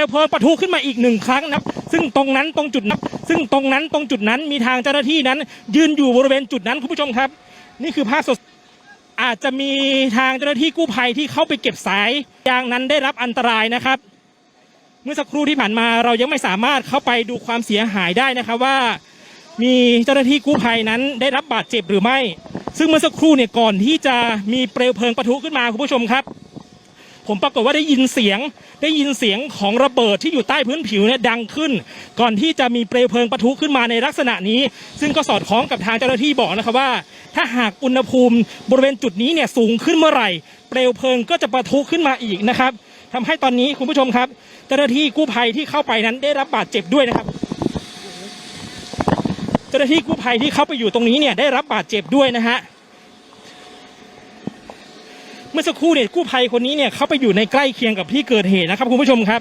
ลวเพลิงปะทุขึ้นมาอีกหนึ่งครั้งนะครับ ซึ่งตรงนั้นตรงจุดนั้นซึ่งตรงนั้นตรงจุดนั้นมีทางเจ้าหน้าที่นั้น ยืนอยู่บริเวณจุดนั้นคุณผู้ชมครับ นี่คือภาพสดอาจจะมีทางเจ้าหน้าที่กู้ภัยที่เข้าไปเก็บสายยางนั้นได้รับอันตรายนะครับ เมื่อสักครู่ที่ผ่านมาเรายังไม่สามารถเข้าไปดูความเสียหายได้นะครับว่า มีเจ้าหน้าที่กู้ภัยนั้นได้รับบาดเจ็บหรือไม่ ซึ่งเมื่อสักครู่เนี่ยก่อนที่จะมีเปลวเพลิงปะทุขึ้นมาคุณผู้ชมครับ ผมปรากฏว่าได้ยินเสียง ได้ยินเสียงของระเบิดที่อยู่ใต้พื้นผิวเนี่ยดังขึ้น ก่อนที่จะมีเปลวเพลิงปะทุขึ้นมาในลักษณะนี้ ซึ่งก็สอดคล้องกับทางเจ้าหน้าที่บอกนะครับว่า ถ้าหากอุณหภูมิบริเวณจุดนี้เนี่ยสูงขึ้นเมื่อไหร่ เปลวเพลิงก็จะปะทุขึ้นมาอีกนะครับทำให้ตอนนี้คุณผู้ชมครับ เจ้าหน้าที่กู้ภัยที่เข้าไปนั้นได้รับบาดเจ็บด้วยนะครับเจ้าหน้าที่กู้ภัยที่เข้าไปอยู่ตรงนี้เนี่ยได้รับบาดเจ็บด้วยนะฮะ เมื่อสักครู่เนี่ยกู้ภัยคนนี้เนี่ยเขาไปอยู่ในใกล้เคียงกับที่เกิดเหตุนะครับคุณผู้ชมครับ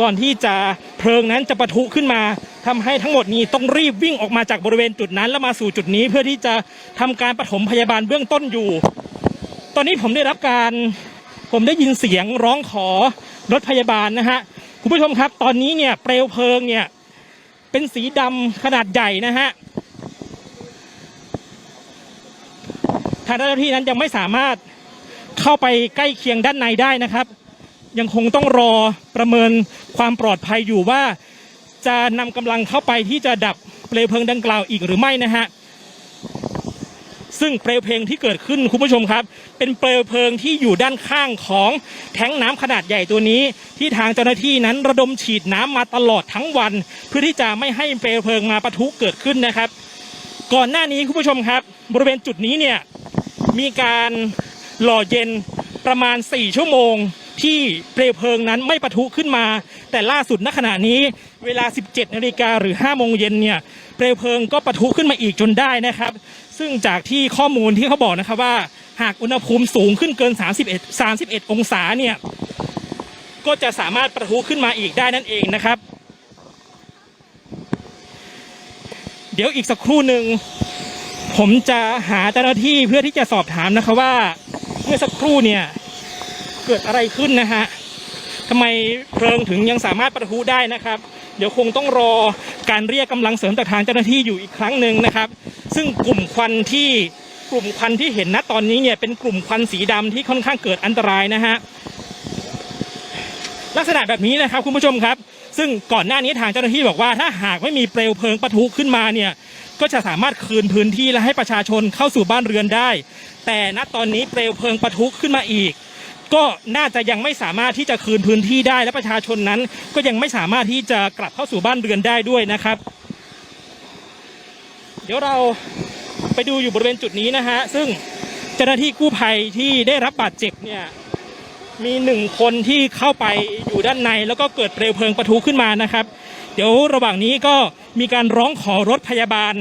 ก่อนที่จะเพลิงนั้นจะปะทุขึ้นมาทำให้ทั้งหมดนี้ต้องรีบวิ่งออกมาจากบริเวณจุดนั้น แล้วมาสู่จุดนี้เพื่อที่จะทำการปฐมพยาบาลเบื้องต้นอยู่ ตอนนี้ผมได้รับการผมได้ยินเสียงร้องขอรถพยาบาลนะฮะคุณผู้ชมครับ ตอนนี้เนี่ยเปลวเพลิงเนี่ยเป็นสีดำขนาดใหญ่นะฮะทางเจ้าหน้าที่นั้นยังไม่สามารถ เข้าไปใกล้เคียงด้านในได้นะครับ ยังคงต้องรอประเมินความปลอดภัยอยู่ว่า จะนำกำลังเข้าไปที่จะดับเปลวเพลิงดังกล่าวอีกหรือไม่นะฮะซึ่งเปลวเพลิงที่เกิดขึ้นคุณผู้ชมครับ เป็นเปลวเพลิงที่อยู่ด้านข้างของแท้งน้ำขนาดใหญ่ตัวนี้ ที่ทางเจ้าหน้าที่นั้นระดมฉีดน้ำมาตลอดทั้งวัน เพื่อที่จะไม่ให้เปลวเพลิงมาปะทุเกิดขึ้นนะครับ ก่อนหน้านี้คุณผู้ชมครับ บริเวณจุดนี้เนี่ยมีการ หล่อเย็นประมาณ 4 ชั่วโมง ที่เปลวเพลิงนั้นไม่ปะทุขึ้นมา แต่ล่าสุดณขณะนี้เวลา 17นาฬิกาหรือ5โมงเย็นเนี่ยเปลวเพลิงก็ปะทุขึ้นมาอีกจนได้นะครับ ซึ่งจากที่ข้อมูลที่เขาบอกนะครับว่า หากอุณหภูมิสูงขึ้นเกิน 31 31 องศาเนี่ยก็จะสามารถปะทุขึ้นมาอีกได้นั่นเองนะครับ เดี๋ยวอีกสักครู่หนึ่งผมจะหาเจ้าหน้าที่เพื่อที่จะสอบถามนะคะว่า เมื่อสักครู่เนี่ยเกิดอะไรขึ้นนะฮะทำไมเพลิงถึงยังสามารถประทุได้นะครับ เดี๋ยวคงต้องรอการเรียกกำลังเสริมจากทางเจ้าหน้าที่อยู่อีกครั้งหนึ่งนะครับ ซึ่งกลุ่มควันที่กลุ่มควันที่เห็นณตอนนี้เนี่ยเป็นกลุ่มควันสีดำที่ค่อนข้างเกิดอันตรายนะฮะลักษณะแบบนี้นะครับคุณผู้ชมครับ ซึ่งก่อนหน้านี้ทางเจ้าหน้าที่บอกว่าถ้าหากไม่มีเปลวเพลิงปะทุขึ้นมาเนี่ย ก็จะสามารถคืนพื้นที่และให้ประชาชนเข้าสู่บ้านเรือนได้ แต่ณตอนนี้เปลวเพลิงปะทุขึ้นมาอีก ก็น่าจะยังไม่สามารถที่จะคืนพื้นที่ได้และประชาชนนั้น ก็ยังไม่สามารถที่จะกลับเข้าสู่บ้านเรือนได้ด้วยนะครับ เดี๋ยวเราไปดูอยู่บริเวณจุดนี้นะฮะ ซึ่งเจ้าหน้าที่กู้ภัยที่ได้รับบาดเจ็บเนี่ยมีหนึ่งคนที่เข้าไปอยู่ด้านในแล้วก็เกิดเปลวเพลิงปะทุขึ้นมานะครับ เดี๋ยวระหว่างนี้ก็ มีการร้องขอรถพยาบาล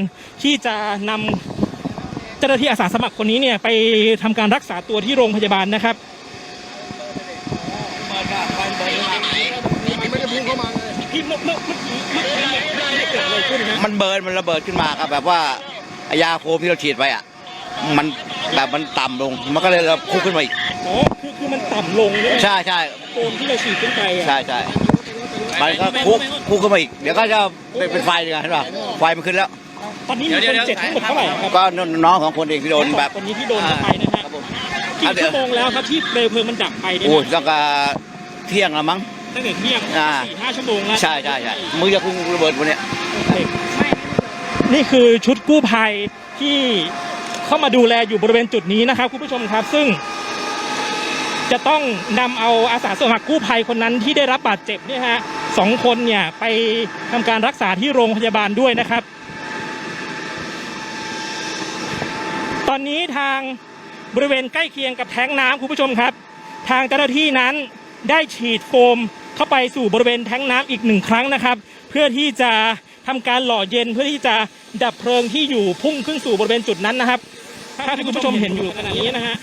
ที่จะนำเจ้าหน้าที่อาสาสมัครคนนี้เนี่ยไปทำการรักษาตัวที่โรงพยาบาลนะครับมันไม่ได้พุ่งเข้ามาเลยพี่เมื่อเมื่อเมื่อกี้เมื่อกี้เนี่ยเมื่อกี้เกิดอะไรขึ้นนะมันเบิร์นมันระเบิดขึ้นมาครับแบบว่าไอ้ยาโคมที่เราฉีดไปอะมันแบบมันต่ำลง มันก็เลยระพุ่งขึ้นมาอีกอ๋อคือคือมันต่ำลงใช่ไหมใช่ใช่โฟมที่เราฉีดขึ้นไปอะ ใช่ใช่ มันก็พุ่งพุ่งขึ้นมาอีก เดี๋ยวก็จะเป็นเป็นไฟเลยเห็นป่ะไฟมันขึ้นแล้ว ตอนนี้มีคนเจ็บทั้งหมดเท่าไหร่ครับก็น้องของคนเองที่โดนแบบคนนี้ที่โดนเข้าไปนะฮะครับผมกี่ชั่วโมงแล้วครับที่เปลวเพลิงมันดับไปเนี่ยโอ้ยนะตั้งแต่เที่ยงแล้วมั้งตั้งแต่เที่ยงอ่าสี่ห้าชั่วโมงแล้ว ใช่ใช่ใช่มือจะพุ่งระเบิดวันเนี้ยนี่คือชุดกู้ภัยที่เข้ามาดูแลอยู่บริเวณจุดนี้นะครับคุณผู้ชมครับ ซึ่ง จะต้องนำเอาอาสาสมัครกู้ภัยคนนั้นที่ได้รับบาดเจ็บเนี่ยฮะ สองคนเนี่ยไปทำการรักษาที่โรงพยาบาลด้วยนะครับ ตอนนี้ทางบริเวณใกล้เคียงกับแท้งน้ำคุณผู้ชมครับ ทางเจ้าหน้าที่นั้นได้ฉีดโฟมเข้าไปสู่บริเวณแท้งน้ำอีกหนึ่งครั้งนะครับ เพื่อที่จะทำการหล่อเย็นเพื่อที่จะดับเพลิงที่อยู่พุ่งขึ้นสู่บริเวณจุดนั้นนะครับถ้าที่คุณผู้ชมเห็นอยู่ขณะนี้นะฮะ